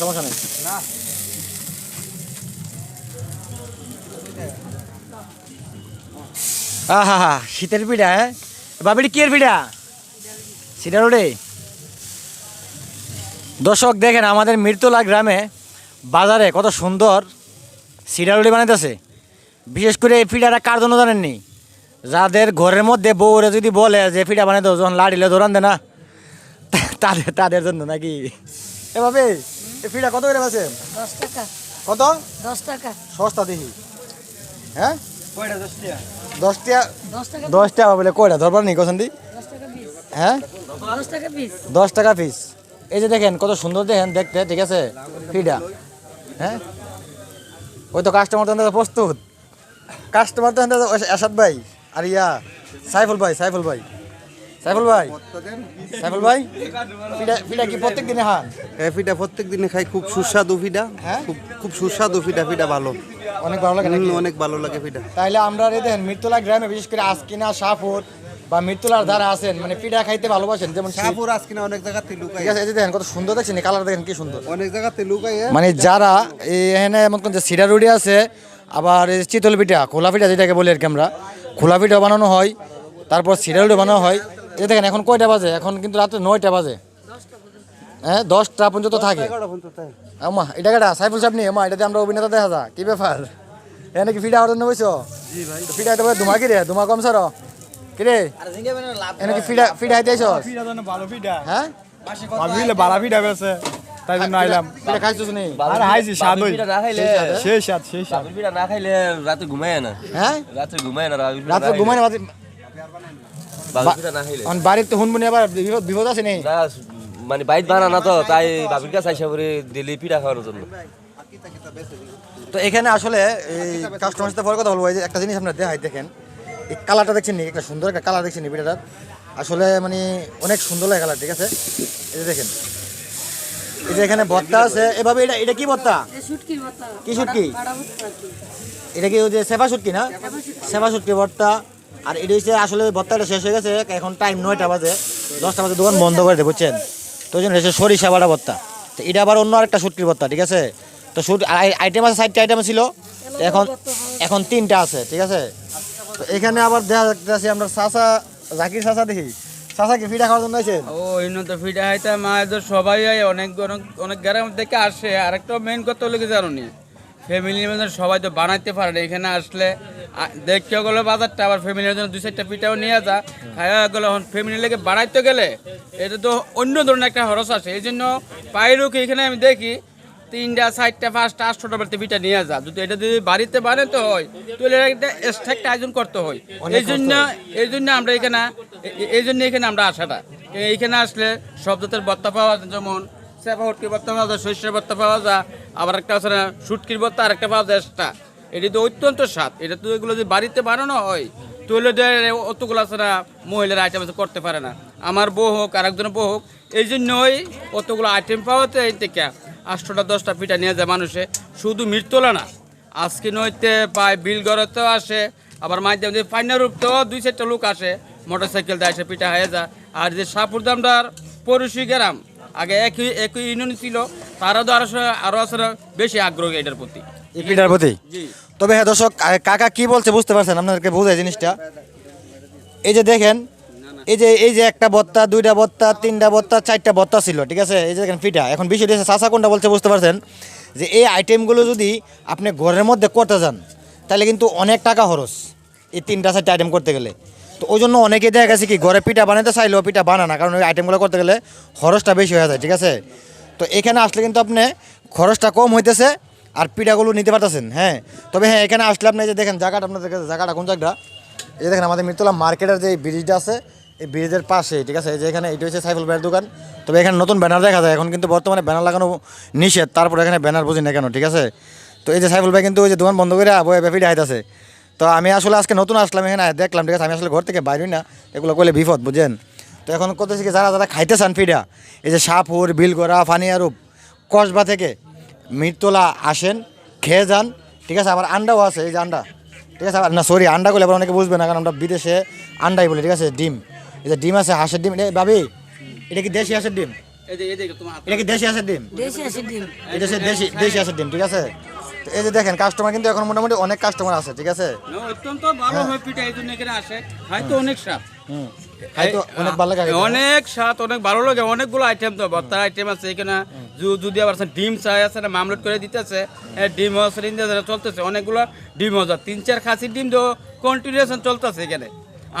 সমস্যা নেই। না। আহা হা শীতের পিঠা হ্যাঁ? বাবিটি কি এর পিঠা? সেটা রোডে দর্শক দেখেন আমাদের মৃত্যুলা গ্রামে বাজারে কত সুন্দর সিডা রুটি বানাইতেছে। বিশেষ করে এই পিঠাটা কার জন্য জানেননি? যাদের ঘরের মধ্যে বউরে যদি বলে যে পিঠা বানাই দাও যখন লাড়িলে ধরান দে না। তাদের তাদের জন্য নাকি? এ ভাবে এই পিঠা কত করে আছে দশ টাকা। কত? দশ টাকা। সস্তা দেখি। হ্যাঁ? কয়টা দশ টাকা? দশ টাকা বলে কয়টা? ধরবার নেই কোথান দশ হ্যাঁ? দশ টাকা পিস দশ টাকা পিস এই যে দেখেন কত সুন্দর দেখেন দেখতে ঠিক আছে? ফিডা হ্যাঁ? ওই তো কাস্টমার তো প্রস্তুত। কাস্টমার তো আসাদ ভাই আর ইয়া সাইফুল ভাই সাইফুল ভাই। সাইফুল ভাই। সাইফুল ভাই ফিডা ফিডা কি প্রত্যেক দিনে খান? হ্যাঁ ফিটা প্রত্যেক দিনে খাই খুব সুস্বাদু ফিডা হ্যাঁ? খুব খুব সুস্বাদু ফিডা ফিডা ভালো। অনেক ভালো লাগে অনেক ভালো লাগে ফিডা। তাহলে আমরা এই দেখেন মৃত্যুলা গ্রামে বিশেষ করে আজকিনা শাহপুর বা মৃত্যুলার যারা আছেন মানে পিঠা খাইতে ভালোবাসেন যেমন শাহপুর আজকে না অনেক জায়গাতে লুকাই ঠিক আছে এই দেখেন কত সুন্দর দেখছেন কালার দেখেন কি সুন্দর। অনেক জায়গাতে লুকাই মানে যারা এখানে এমন কোন যে সিডা রুটি আছে আবার এই চিতল পিঠা খোলা পিঠা যেটাকে বলি আর কি আমরা খোলা পিঠা বানানো হয় তারপর সিডা রুটি বানানো হয় এই দেখেন এখন কয়টা বাজে? এখন কিন্তু রাত্রে নয়টা বাজে। হ্যাঁ দশটা পর্যন্ত থাকে। আমা এটা কেটা সাইফুল সাহেব নি আমা এটাতে আমরা অভিনেতা দেখা যা কি ব্যাপার? এখানে কি ফিডা অর্ডার নেবইছো ফিডা এটা ধুমা কি রে? ধুমা কম সর। কি রে? এখানে কি ফিডা ফিডা হাইতে আইছো হ্যাঁ? বালা পিঠা বেছে তাই জন্য আইলাম। ফিডা খাইছোস নি? আর হাইছি স্বাদ হই না খাইলে সেই স্বাদ সেই স্বাদ বাবুর না খাইলে রাতে ঘুমায় না। হ্যাঁ? রাতে ঘুমায় না বাবুর পিঠা না বাড়িতে হুন বুনি আবার বিপদ বিপদ আছে নেই মানে বাইত বানা না তো তাই বাবুর কাছে আইসা করে দিলি পিঠা খাওয়ানোর জন্য। তো এখানে আসলে এই কাস্টমার সাথে পরে কথা বলব। এই যে একটা জিনিস আপনার দেখাই দেখেন। এই কালারটা দেখছেন নি? একটা সুন্দর একটা কালার দেখছেন নি পিঠাটার আসলে মানে অনেক সুন্দর লাগে কালার ঠিক আছে? এই যে দেখেন। এই যে এখানে ভর্তা আছে। এভাবে এটা এটা কি ভর্তা কি শুটকি? এটা কি ওই যে সেবা শুটকি না? সেবা শুটকি। ভর্তা আর এটা হচ্ছে আসলে ভর্তাটা শেষ হয়ে গেছে, এখন টাইম নয়টা বাজে, দশটা বাজে, দোকান বন্ধ করে দেয়, বুঝছেন? তো ওই জন্য হচ্ছে সরিষা বাটা ভর্তা তো এটা আবার অন্য আরেকটা শুটকির ভর্তা ঠিক আছে? তো শুট আইটেম আছে, চারটে আইটেম ছিল এখন এখন তিনটা আছে, ঠিক আছে? তো এখানে আবার দেখা যাচ্ছে আমরা চাষা জাকির চাষা দেখি। চাষা কি ফিটা আরেকটা মেন কথা হলো কি নি ফ্যামিলির মধ্যে সবাই তো বানাইতে পারে না। এখানে আসলে দেখতে গেলে বাজারটা আবার ফ্যামিলির জন্য দুই চারটা পিঠাও নিয়ে যা খাওয়া গেলে ফ্যামিলি লেগে বানাইতে গেলে এটা তো অন্য ধরনের একটা খরচ আছে। এই জন্য পাইরুকে এখানে আমি দেখি তিনটা চারটা পাঁচটা আটশোটা বাড়িতে পিঠা নিয়ে যা। যদি এটা যদি বাড়িতে বানাতে হয় তাহলে একটা এক্সট্রা একটা আয়োজন করতে হয়। এই জন্য এই জন্য আমরা এখানে এই জন্য এখানে আমরা আসাটা। এইখানে আসলে সব জাতের ভর্তা পাওয়া যেমন চেপা হটকির ভর্তা পাওয়া যায়, সরিষার ভর্তা পাওয়া যায়, আবার একটা আছে না, শুটকির ভর্তা আর একটা পাওয়া যায় এক্সট্রা। এটি তো অত্যন্ত স্বাদ। এটা তো এগুলো যদি বাড়িতে বানানো হয়, তাহলে তো অতগুলো আছে না, মহিলার আইটেম করতে পারে না। আমার বউ হোক আর একজনের বউ হোক, এই জন্যই অতগুলো আইটেম পাওয়াতে এই থেকে আটশোটা, দশটা পিঠা নিয়ে যায় মানুষে। শুধু মৃত্যুলা না, আজকে নইতে পায়, বিল বিলগড়তেও আসে, আবার মাধ্যমে ফাইনাল রূপতেও দুই চারটা লোক আসে মোটর সাইকেল দিয়ে আসে পিঠা হয়ে যায়। আর যে সাপুরদামদার পড়শি গ্রাম আগে একই একই ইউনিয়ন ছিল তারা তো আরও আরও আসলে বেশি আগ্রহী এটার প্রতি। পিঠার প্রতি? তবে হ্যাঁ দর্শক কাকা কি বলছে বুঝতে পারছেন আপনাদেরকে বোঝায় জিনিসটা। এই যে দেখেন এই যে এই যে একটা বত্তা দুইটা বত্তা তিনটা বত্তা চারটা বত্তা ছিল ঠিক আছে? এই যে দেখেন পিঠা এখন বিষয়টি হচ্ছে চাষা কোনটা বলছে বুঝতে পারছেন? যে এই আইটেমগুলো যদি আপনি ঘরের মধ্যে করতে যান তাহলে কিন্তু অনেক টাকা খরচ এই তিনটা চারটা আইটেম করতে গেলে। তো ওই জন্য অনেকে দেখা গেছে কি, ঘরে পিঠা বানাতে চাইলেও পিঠা বানা না, কারণ ওই আইটেমগুলো করতে গেলে খরচটা বেশি হয়ে যায়, ঠিক আছে? তো এখানে আসলে কিন্তু আপনি খরচটা কম হইতেছে আর পিঠাগুলো নিতে পারতেছেন হ্যাঁ? তবে হ্যাঁ এখানে আসলে আপনি যে দেখেন জায়গাটা, আপনাদের জায়গাটা কোন জায়গাটা? এই দেখেন আমাদের মিরতলা মার্কেটের যে ব্রিজটা আছে, এই ব্রিজের পাশে ঠিক আছে? যে এখানে এটা হচ্ছে সাইফুল ভাইয়ের দোকান। তবে এখানে নতুন ব্যানার দেখা যায়, এখন কিন্তু বর্তমানে ব্যানার লাগানো নিষেধ, তারপর এখানে ব্যানার বুঝি না কেন, ঠিক আছে? তো এই যে সাইফুল ভাই কিন্তু ওই যে দোকান বন্ধ করে বয়ে ব্যাপিটা হাইতেছে তো আমি আসলে আজকে নতুন আসলাম এখানে দেখলাম ঠিক আছে আমি আসলে ঘর থেকে বাইরে না এগুলো করলে বিপদ বুঝেন তো এখন করতেছি কি যারা যারা খাইতে চান ফিডা এই যে সাপুর বিলগড়া ফানিয়ারূপ কসবা থেকে মিরতলা আসেন খেয়ে যান ঠিক আছে আবার আন্ডাও আছে এই যে আন্ডা ঠিক আছে আবার না সরি আন্ডা করলে আবার অনেকে বুঝবে না কারণ আমরা বিদেশে আন্ডাই বলি ঠিক আছে ডিম এই যে ডিম আছে হাঁসের ডিম ভাবি এটা কি দেশি হাঁসের ডিম? এই যে এই দেখো তোমার হাতে এটা কি দেশি আছে ডিম? দেশি আছে ডিম। দেশি দেশি আছে ডিম ঠিক আছে? এই যে দেখেন কাস্টমার কিন্তু এখন মোটামুটি অনেক কাস্টমার আছে ঠিক আছে? অত্যন্ত ভালো হয় পিঠা এই জন্য এখানে আসে। হয়তো অনেক হুম অনেক ভালো লাগে। অনেক স্বাদ অনেক ভালো লাগে অনেকগুলো আইটেম তো ভর্তার আইটেম আছে এখানে। যদি আবার ডিম চাই আছে না মামলেট করে দিতেছে। ডিম আছে চলতেছে অনেকগুলো ডিম আছে। তিন চার খাসির ডিম তো কন্টিনিউশন চলতেছে এখানে।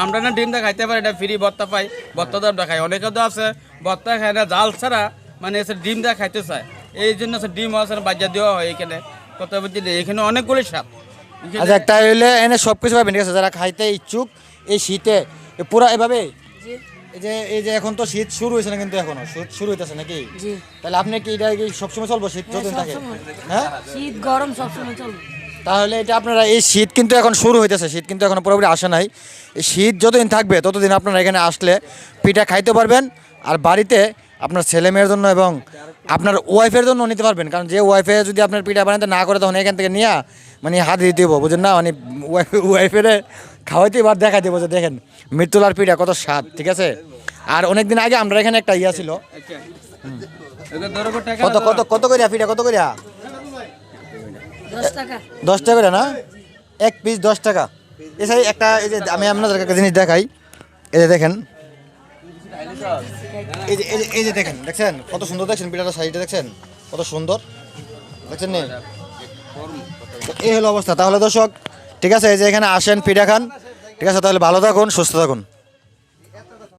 আমরা না ডিমটা খাইতে পারি এটা ফ্রি ভর্তা পাই। ভর্তা দামটা খাই অনেকে তো আছে ভর্তা খায় না জাল ছাড়া মানে ডিমটা খাইতে চায়। এই জন্য ডিম আছে বাজার দেওয়া হয় এখানে। এখানে অনেকগুলো এখানে- আচ্ছা তাই হইলে এনে সব কিছু পাবেন ঠিক আছে? যারা খাইতে ইচ্ছুক এই শীতে পুরা এভাবে? এই যে এই যে এখন তো শীত শুরু হয়েছে না কিন্তু এখনও? শীত শুরু হইতেছে নাকি? তাহলে আপনি কি এটা কি সবসময় চলবো শীত যতদিন থাকে? হ্যাঁ? শীত গরম সবসময় চলবে। তাহলে এটা আপনারা এই শীত কিন্তু এখন শুরু হইতেছে শীত কিন্তু এখন পুরোপুরি আসে নাই। এই শীত যতদিন থাকবে ততদিন আপনারা এখানে আসলে পিঠা খাইতে পারবেন আর বাড়িতে আপনার ছেলে মেয়ের জন্য এবং আপনার ওয়াইফের জন্য নিতে পারবেন। কারণ যে ওয়াইফে যদি আপনার পিঠা বানাতে না করে তখন এখান থেকে নিয়ে মানে হাত দিতে হব বুঝেন না? মানে ওয়াইফের খাওয়াইতে এবার দেখা দেবো যে দেখেন মৃত্যুলার পিঠা কত স্বাদ ঠিক আছে? আর অনেক দিন আগে আমরা এখানে একটা ইয়া ছিল। আচ্ছা। কত কত কত করিয়া পিঠা কত করিয়া দশ টাকা। করে না? এক পিস দশ টাকা। এছাড়া একটা এই যে আমি আপনাদের একটা জিনিস দেখাই। এই যে দেখেন। এই যে এই যে দেখেন, দেখছেন? কত সুন্দর দেখছেন বিড়াটা সাইডে দেখছেন? কত সুন্দর। দেখছেন নি? এই হলো অবস্থা। তাহলে দর্শক, ঠিক আছে, এই যে এখানে আসেন পিঠা খান। ঠিক আছে, তাহলে ভালো থাকুন, সুস্থ থাকুন।